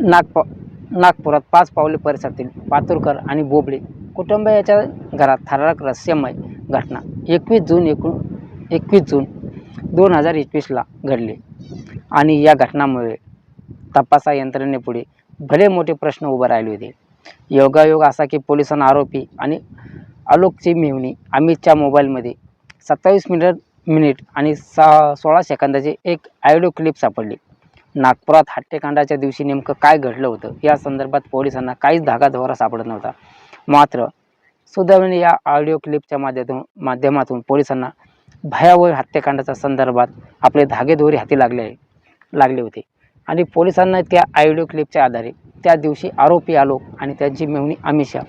नागप नागपुरात पाच पावले परिसरातील पातुरकर आणि बोबडे कुटुंबियाच्या घरात थरारक रहस्यमय घटना एकवीस जून एकूण एकवीस जून दोन हजार एकवीसला घडली. आणि या घटनामुळे तपासा यंत्रणेपुढे भले मोठे प्रश्न उभे राहिले होते. योगायोग असा की पोलिसांना आरोपी आणि आलोकची मेहुणी अमितच्या मोबाईलमध्ये सत्तावीस मिनिट मिनिट आणि सहा सोळा सेकंदाचे एक ऑडिओ क्लिप सापडली. नागपुरात हत्याकांडाच्या दिवशी नेमकं काय घडलं होतं? या संदर्भात पोलिसांना काहीच धागाधोरा सापडत नव्हता. मात्र सुदैवाने या ऑडिओ क्लिपच्या माध्यमातून माध्यमातून पोलिसांना भयावह हत्याकांडाच्या संदर्भात आपले धागेदोरे हाती लागले आहे लागले होते. आणि पोलिसांना त्या ऑडिओ क्लिपच्या आधारे त्या दिवशी आरोपी आलोक आणि त्यांची मेहुणी अमिषा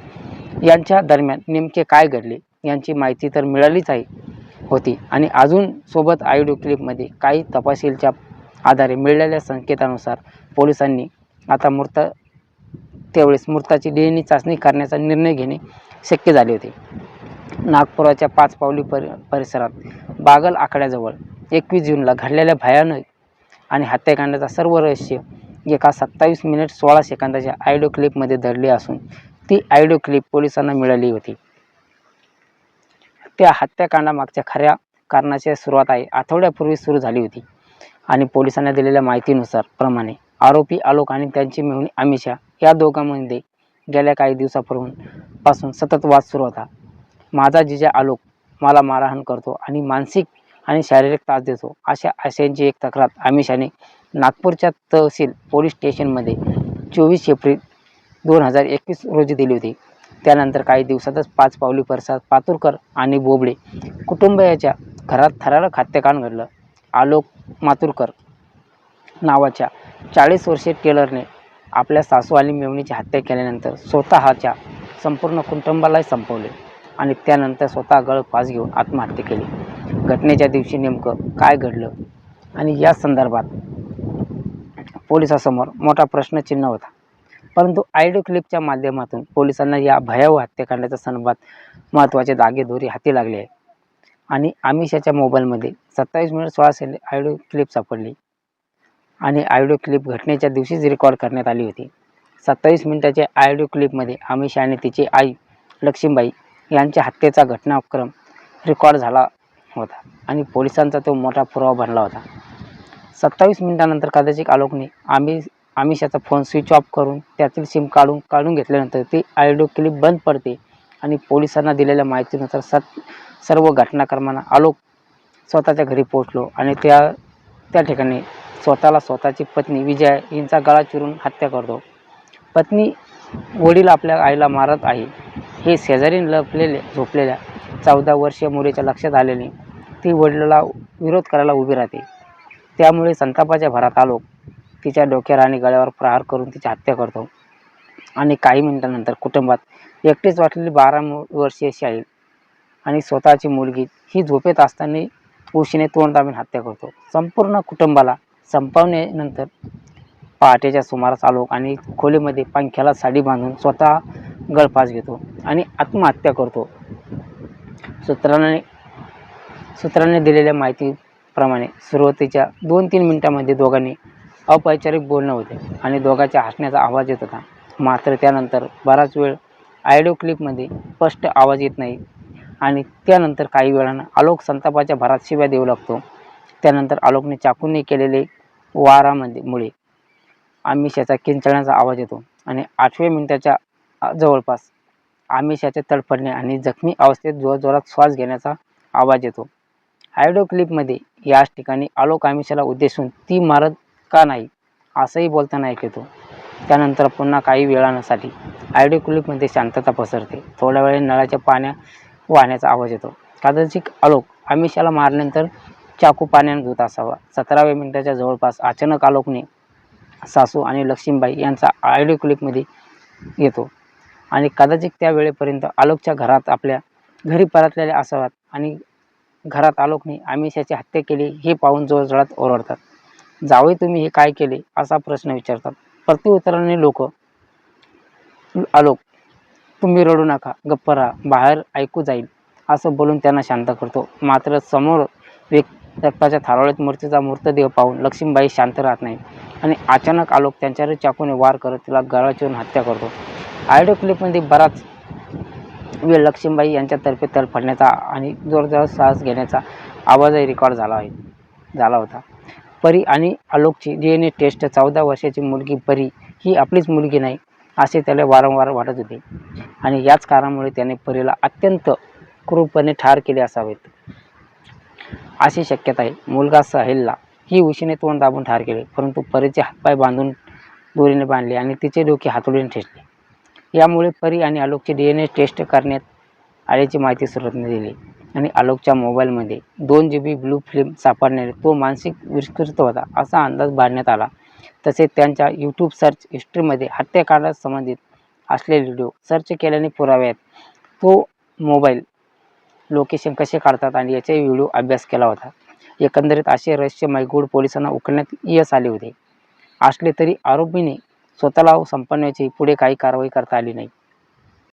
यांच्या दरम्यान नेमके काय घडले यांची माहिती तर मिळालीच आहे होती. आणि अजून सोबत ऑडिओ क्लिपमध्ये काही तपशीलच्या आधारे मिळालेल्या संकेतानुसार पोलिसांनी आता मृत त्यावेळेस मृताची डी चाचणी करण्याचा निर्णय घेणे शक्य झाले होते. नागपुराच्या पाच पावली परि परिसरात बागल आकड्याजवळ एकवीस जूनला घडलेल्या भयानक आणि हत्याकांडाचा सर्व रहस्य एका सत्तावीस मिनिट सोळा सेकंदाच्या आयडिओ क्लिपमध्ये धरली असून ती आयडिओ क्लिप पोलिसांना मिळाली होती. त्या हत्याकांडामागच्या खऱ्या कारणाची सुरुवात आहे आठवड्यापूर्वी सुरू झाली होती. आणि पोलिसांना दिलेल्या माहितीनुसार प्रमाणे आरोपी आलोक आणि त्यांची मेहुणी अमिषा या दोघांमध्ये गेल्या काही दिवसापूर्वी पासून सतत वाद सुरू होता. माझा जिजा आलोक मला मारहाण करतो आणि मानसिक आणि शारीरिक त्रास देतो अशा आशयांची एक तक्रार अमिषाने नागपूरच्या तहसील पोलीस स्टेशनमध्ये चोवीस एप्रिल दोन हजार एकवीस रोजी दिली होती. त्यानंतर काही दिवसातच पाच पावली परसाद पातुरकर आणि बोबडे कुटुंबियाच्या घरात थरारक हत्याकांड घडलं. आलोक मातुरकर नावाच्या चाळीस वर्षीय टेलरने आपल्या सासू आणि मेवणीची हत्या केल्यानंतर स्वतःच्या संपूर्ण कुटुंबालाही संपवले आणि त्यानंतर स्वतः गळ पास घेऊन आत्महत्या केली. घटनेच्या दिवशी नेमकं काय घडलं आणि या संदर्भात पोलिसासमोर मोठा प्रश्नचिन्ह होता. परंतु आयडिओ क्लिपच्या माध्यमातून पोलिसांना या भयावह हत्याकांडाच्या संदर्भात महत्त्वाचे दागेदोरी हाती लागले आहे. आणि आमिषाच्या मोबाईलमध्ये सत्तावीस मिनिट सोळा सेकंद ऑडिओ क्लिप सापडली. आणि ऑडिओ क्लिप घटनेच्या दिवशीच रेकॉर्ड करण्यात आली होती. सत्तावीस मिनिटाच्या ऑडिओ क्लिपमध्ये आमिष आणि तिची आई लक्ष्मीबाई यांच्या हत्येचा घटनाक्रम रेकॉर्ड झाला होता आणि पोलिसांचा तो मोठा पुरावा बनला होता. सत्तावीस मिनिटानंतर कदाचित आलोकने आम्ही आमिषाचा फोन स्विच ऑफ करून त्यातील सिम काढून काढून घेतल्यानंतर ती ऑडिओ क्लिप बंद पडते आणि पोलिसांना दिलेल्या माहितीनुसार सत सर्व घटनाक्रमांना आलोक स्वतःच्या घरी पोहोचलो आणि त्या त्या ठिकाणी स्वतःला स्वतःची पत्नी विजया हिंचा गळा चिरून हत्या करतो. पत्नी वडील आपल्या आईला मारत आहे. हे शेजारी लपलेले झोपलेल्या चौदा वर्षीय मुलीच्या लक्षात आलेले ती वडिलाला विरोध करायला उभी राहते. त्यामुळे संतापाच्या भरात आलोक तिच्या डोक्यावर आणि गळ्यावर प्रहार करून तिची हत्या करतो. आणि काही मिनिटांनंतर कुटुंबात एकटीच वाटलेली बारा मु वर्षीय शाहील आणि स्वतःची मुलगी ही झोपेत असताना उशीने तोंड दाबून हत्या करतो. संपूर्ण कुटुंबाला संपवण्यानंतर पहाटेच्या सुमारास आलोक आणि खोलीमध्ये पंख्याला साडी बांधून स्वतः गळफास घेतो आणि आत्महत्या करतो. सूत्राने सूत्रांनी दिलेल्या माहितीप्रमाणे सुरुवातीच्या दोन तीन मिनिटांमध्ये दोघांनी अपैचारिक बोलणं होते आणि दोघांच्या हसण्याचा आवाज येत होता. मात्र त्यानंतर बराच वेळ आयडिओ क्लिपमध्ये स्पष्ट आवाज येत नाही. आणि त्यानंतर काही वेळानं आलोक संतापाच्या भरात शिव्या देऊ लागतो. त्यानंतर आलोकने चाकूने केलेले वारामध्ये मुळे आमिषाचा किंचळण्याचा आवाज येतो. आणि आठव्या मिनिटाच्या जवळपास आमिषाचे तडफडणे आणि जखमी अवस्थेत जोरजोरात श्वास घेण्याचा आवाज येतो. आयडिओ क्लिपमध्ये याच ठिकाणी आलोक आमिषाला उद्देशून ती मारत का नाही असंही बोलताना ऐक येतो. त्यानंतर पुन्हा काही वेळासाठी आयडिओक्लिपमध्ये शांतता पसरते. थोड्या वेळे नळाच्या पाण्या वाहण्याचा आवाज येतो. कदाचित आलोक आमिषाला मारल्यानंतर चाकू पाण्याने धुत असावा. सतराव्या मिनिटाच्या जवळपास अचानक आलोकने सासू आणि लक्ष्मीबाई यांचा ऑडिओ क्लिपमध्ये येतो. आणि कदाचित त्या वेळेपर्यंत आलोकच्या घरात आपल्या घरी परतलेले असाव्यात आणि घरात आलोकने आमिषाची हत्या केली हे पाहून जोरजोरात ओरडतात. जावे तुम्ही हे काय केले? असा प्रश्न विचारतात. प्रत्युत्तराने हो लोक. आलोक तुम्ही रडू नका गप्प राहा बाहेर ऐकू जाईल असं बोलून त्यांना शांत करतो. मात्र समोर व्यक् रक्ताच्या थारोळीत मूर्तीचा मृतदेह पाहून लक्ष्मीबाई शांत राहत नाही आणि अचानक आलोक त्यांच्यावर चाकूने वार करत तिला गळा चिरून हत्या करतो. आयडिओ क्लिपमध्ये बराच वेळ लक्ष्मीबाई यांच्यातर्फे तलफडण्याचा आणि जोरदार श्वास घेण्याचा आवाजही रेकॉर्ड झाला आहे झाला होता. परी आणि आलोकची डी एन ए टेस्ट चौदा वर्षाची मुलगी परी ही आपलीच मुलगी नाही असे त्याला वारंवार वाटत होते. आणि याच कारणामुळे त्याने परीला अत्यंत क्रूरपणे ठार केले असावेत. अशी शक्यता आहे. मुलगा साहिलला ही उशीने तोंड दाबून ठार केले परंतु परीचे हातपाय बांधून दोरीने बांधले आणि तिचे डोके हातोडीने ठेचले. यामुळे परी आणि आलोकची डी एन ए टेस्ट करण्यात आल्याची माहिती सुरतने दिली. आणि आलोकच्या मोबाईलमध्ये. दोन जी बी ब्लू फिल्म सापडण्याने तो मानसिक विस्कृत होता असा अंदाज बांधण्यात आला. तसेच त्यांच्या यूट्यूब सर्च हिस्ट्रीमध्ये हत्याकांडा संबंधित असलेले व्हिडिओ सर्च केल्याने पुरावे आहेत. तो मोबाईल लोकेशन कसे काढतात आणि याचाही व्हिडिओ अभ्यास केला होता. एकंदरीत असे रहस्य मैगूड पोलिसांना उकळण्यात यश आले होते. असले तरी आरोपीने स्वतःला संपवण्याची पुढे काही कारवाई करता आली नाही.